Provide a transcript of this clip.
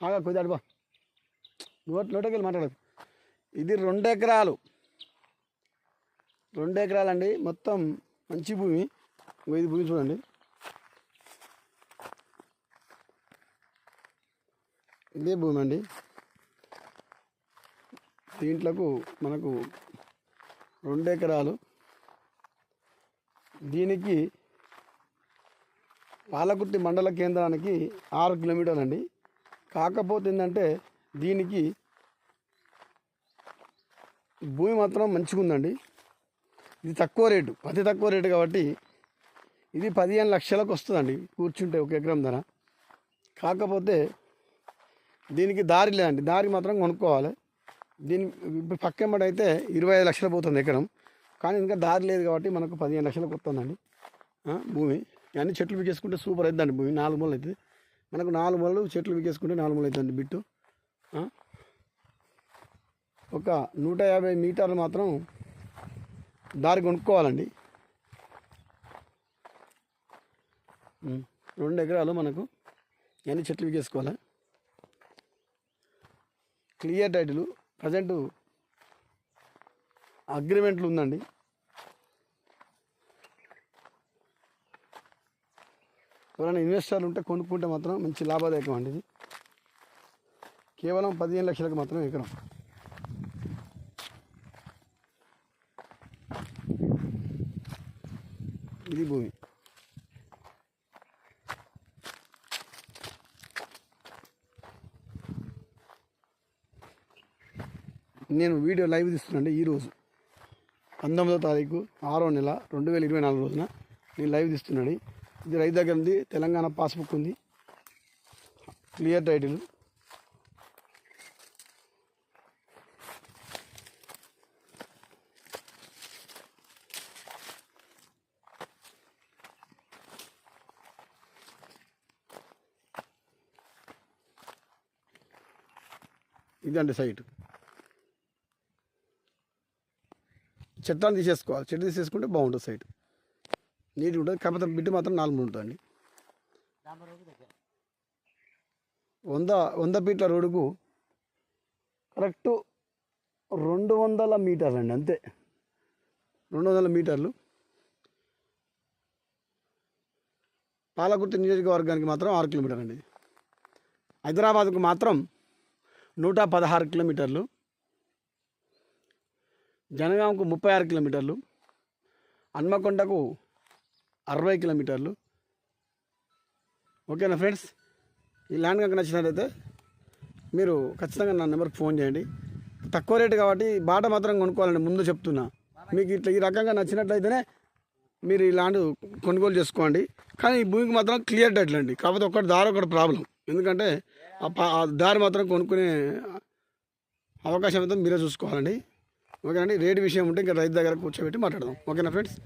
ఆగా కొద్ది అడుబా నోట్ నోటకెళ్ళి మాట్లాడదు ఇది రెండు ఎకరాలు. రెండు ఎకరాలండి. మొత్తం మంచి భూమి. ఇది భూమి చూడండి. ఇదే భూమి అండి. దీంట్లకు మనకు రెండు ఎకరాలు. దీనికి పాలకుర్తి మండల కేంద్రానికి ఆరు కిలోమీటర్లు అండి కాకపోతే ఏంటంటే దీనికి భూమి మాత్రం మంచిగా ఉందండి ఇది తక్కువ రేటు అతి తక్కువ రేటు కాబట్టి ఇది పదిహేను లక్షలకు వస్తుందండి కూర్చుంటే ఒక ఎకరం ధర. కాకపోతే దీనికి దారి లేదండి దారి మాత్రం కొనుక్కోవాలి. దీని ఇప్పుడు పక్కెంబడి అయితే ఇరవై ఐదు లక్షలు పోతుంది ఎకరం. కానీ ఇంకా దారి లేదు కాబట్టి మనకు పదిహేను లక్షలకు వస్తుందండి భూమి. అన్ని చెట్లు పీకేసుకుంటే సూపర్ అవుతుందండి భూమి. నాలుగు మూలలు అవుతుంది మనకు నాలుగు మూలలు చెట్లు పీకేసుకుంటే నాలుగు మూలలు అవుతుంది బిట్టు. ఒక నూట యాభై మీటర్లు మాత్రం దారి కొనుక్కోవాలండి. రెండు ఎకరాలు మనకు అన్ని చెట్లు పీకేసుకోవాలి క్లియర్ టైటిల్ ప్రజెంటు అగ్రిమెంట్లు ఉందండి. ఎవరైనా ఇన్వెస్టర్లు ఉంటే కొనుక్కుంటే మాత్రం మంచి లాభదాయకం అండి ఇది. కేవలం పదిహేను లక్షలకు మాత్రం ఎకరం. ఇది భూమి. నేను వీడియో లైవ్ తీస్తున్నాండి ఈరోజు పంతొమ్మిదో తారీఖు ఆరో నెల రెండు వేల ఇరవై నాలుగు రోజున నేను లైవ్ తీస్తున్నాడు. ఇది రైతు దగ్గర ఉంది. తెలంగాణ పాస్బుక్ ఉంది. Clear title. ఇదండి సైట్. చెట్టాన్ని తీసేసుకోవాలి. చెట్టు తీసేసుకుంటే బాగుంటుంది సైట్. నీటి ఉంటుంది కాకపోతే బిడ్డ మాత్రం నాలుగు మూడు ఉంటుందండి. వంద వంద ఫీట్ల రోడ్డుకు కరెక్ట్ రెండు వందల మీటర్లు అండి అంతే. రెండు వందల మీటర్లు. పాలకుర్తి నియోజకవర్గానికి మాత్రం ఆరు కిలోమీటర్లు అండి హైదరాబాద్కు మాత్రం నూట పదహారు కిలోమీటర్లు. జనగాంకు ముప్పై ఆరు కిలోమీటర్లు. హన్మకొండకు అరవై కిలోమీటర్లు. ఓకేనా ఫ్రెండ్స్? ఈ ల్యాండ్ కనుక నచ్చినట్లయితే మీరు ఖచ్చితంగా నా నెంబర్కి ఫోన్ చేయండి. తక్కువ రేటు కాబట్టి బాట మాత్రం కొనుక్కోవాలండి ముందు చెప్తున్నా. మీకు ఇట్లా ఈ రకంగా నచ్చినట్లయితేనే మీరు ఈ ల్యాండ్ కొనుగోలు చేసుకోండి. కానీ ఈ భూమికి మాత్రం క్లియర్ టైటిల్ అండి కాకపోతే ఒకటి దారి ఒకటి ప్రాబ్లం. ఎందుకంటే ఆ ఆ దారి మాత్రం కొనుక్కునే అవకాశం అయితే మీరే చూసుకోవాలండి. ఓకేనండి? రేటు విషయం ఉంటే ఇంకా రైతు దగ్గర కూర్చోబెట్టి మాట్లాడదాం. ఓకేనా ఫ్రెండ్స్?